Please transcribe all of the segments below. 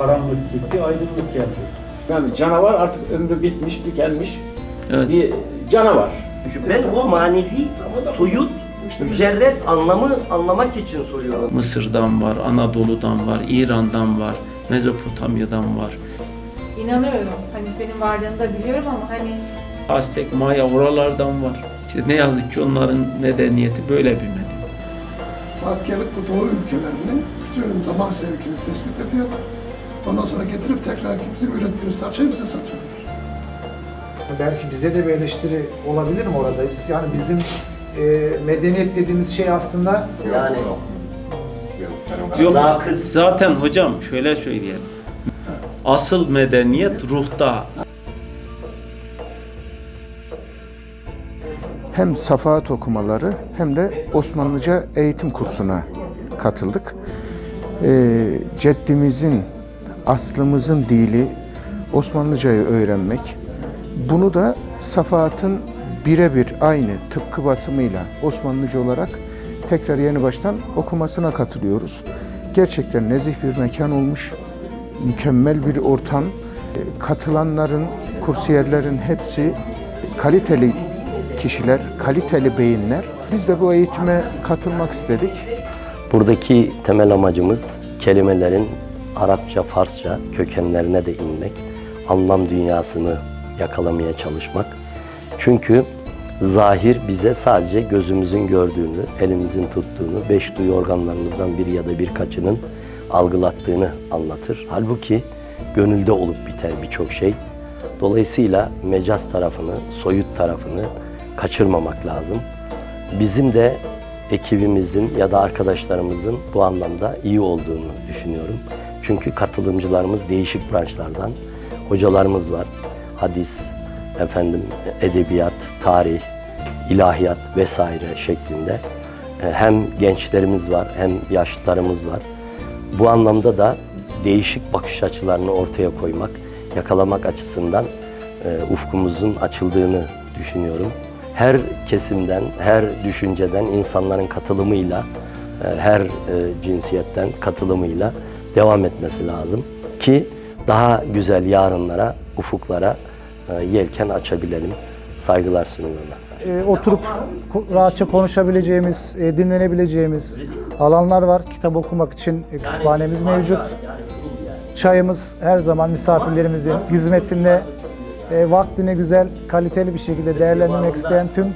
Karanlık gitti, aydınlık geldi. Yani canavar artık ömrü bitmiş, tükenmiş Evet. bir canavar. Ben o manevi, soyut, mücerret anlamı anlamak için soruyorum. Mısır'dan var, Anadolu'dan var, İran'dan var, Mezopotamya'dan var. İnanıyorum. Hani senin varlığını da biliyorum ama hani Aztek, Maya oralardan var. İşte ne yazık ki onların medeniyeti böyle bir medeniyet. Askerlik bu doğu ülkelerinin bütün zaman zevkini tespit ediyor. Ondan sonra getirip tekrar bizim ürettiğimiz salçayı bize satıyorlar. Belki bize de bir eleştiri olabilir mi orada? Biz, yani bizim e, medeniyet dediğimiz şey aslında Yani Yok, Nakıs. zaten hocam şöyle söyleyelim. Asıl medeniyet ruhta. hem safahat okumaları hem de Osmanlıca eğitim kursuna katıldık. Ee, ceddimizin, aslımızın dili Osmanlıcayı öğrenmek, bunu da safahatın birebir aynı tıpkı basımıyla Osmanlıca olarak tekrar yeni baştan okumasına katılıyoruz. Gerçekten nezih bir mekan olmuş, mükemmel bir ortam. Katılanların, kursiyerlerin hepsi kaliteli kişiler, kaliteli beyinler. Biz de bu eğitime katılmak istedik. Buradaki temel amacımız kelimelerin Arapça, Farsça kökenlerine de inmek, anlam dünyasını yakalamaya çalışmak. Çünkü zahir bize sadece gözümüzün gördüğünü, elimizin tuttuğunu, beş duyu organlarımızdan biri ya da birkaçının algılattığını anlatır. Halbuki gönülde olup biter birçok şey. Dolayısıyla mecaz tarafını, soyut tarafını kaçırmamak lazım. Bizim de ekibimizin ya da arkadaşlarımızın bu anlamda iyi olduğunu düşünüyorum. Çünkü katılımcılarımız değişik branşlardan hocalarımız var. Hadis, efendim edebiyat, tarih, ilahiyat vesaire şeklinde. E, Hem gençlerimiz var hem yaşlılarımız var. Bu anlamda da değişik bakış açılarını ortaya koymak, yakalamak açısından e, ufkumuzun açıldığını düşünüyorum. Her kesimden, her düşünceden insanların katılımıyla, e, her cinsiyetten katılımıyla devam etmesi lazım ki daha güzel yarınlara, ufuklara e, yelken açabilelim. Saygılar sunuyorum. e, oturup rahatça konuşabileceğimiz, e, dinlenebileceğimiz alanlar var. Kitap okumak için e, kütüphanemiz mevcut. Çayımız her zaman misafirlerimizin hizmetinde e, vaktini güzel, kaliteli bir şekilde değerlendirmek isteyen tüm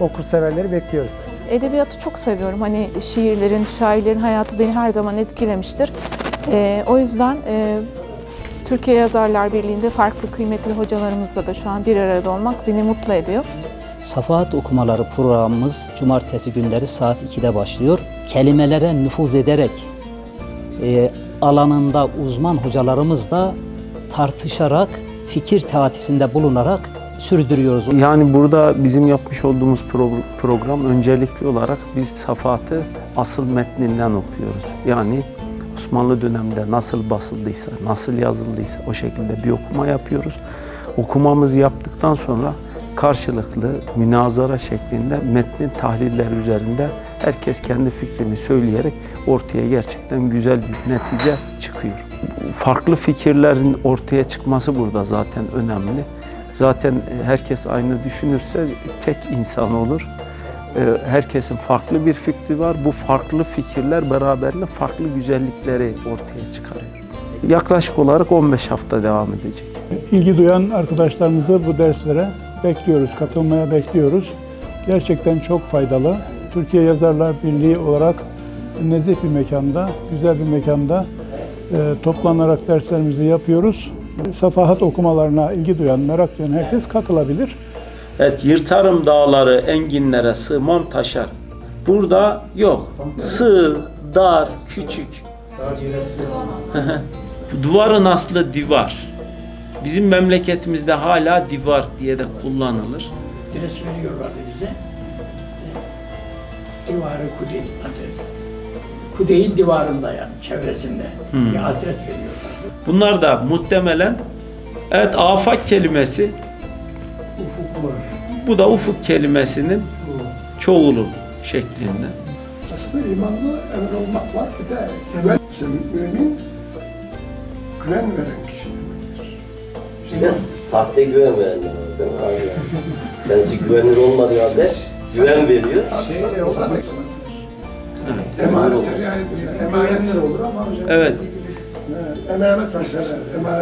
okurseverleri bekliyoruz. Edebiyatı çok seviyorum. Hani şiirlerin, şairlerin hayatı beni her zaman etkilemiştir. Ee, o yüzden e, Türkiye Yazarlar Birliği'nde farklı kıymetli hocalarımızla da şu an bir arada olmak beni mutlu ediyor. Safahat okumaları programımız cumartesi günleri saat 2'de başlıyor. Kelimelere nüfuz ederek e, alanında uzman hocalarımızla tartışarak, fikir teatisinde bulunarak sürdürüyoruz. Yani burada bizim yapmış olduğumuz pro- program öncelikli olarak biz safahatı asıl metninden okuyoruz. Yani Osmanlı döneminde nasıl basıldıysa, nasıl yazıldıysa o şekilde bir okuma yapıyoruz. Okumamızı yaptıktan sonra karşılıklı münazara şeklinde metnin tahliller üzerinde herkes kendi fikrini söyleyerek ortaya gerçekten güzel bir netice çıkıyor. Farklı fikirlerin ortaya çıkması burada zaten önemli. Zaten herkes aynı düşünürse tek insan olur. E, Herkesin farklı bir fikri var. Bu farklı fikirler beraberinde farklı güzellikleri ortaya çıkarıyor. Yaklaşık olarak 15 hafta devam edecek. İlgi duyan arkadaşlarımızı bu derslere bekliyoruz, katılmaya bekliyoruz. Gerçekten çok faydalı. Türkiye Yazarlar Birliği olarak nezih bir mekanda, güzel bir mekanda e, toplanarak derslerimizi yapıyoruz. Safahat okumalarına ilgi duyan, merak duyan herkes katılabilir. Evet, yırtarım dağları, enginlere sığmam taşar. Burada yok. Sığ, dar, küçük. Duvarın aslı divar. Bizim memleketimizde hala divar diye de kullanılır. Adres veriyorlardı bize. Divarı Kudey adresi. Kudey'in divarında yani çevresinde bir adres veriyorlar. Bunlar da muhtemelen evet afak kelimesi Ufuk var. bu da ufuk kelimesinin çoğulu şeklinde. Aslında imanlı emir olmak var. Bir de güven. Sen mümin güven veren kişi demektir. De sahte güven verenler var değil mi? Aynen. Kendisi güvenilir olmadığı halde güven veriyor. Sadık sanattır. Emanete riayet mesela. Emanet olur ama hocam. Evet. Emanet verseler, emanet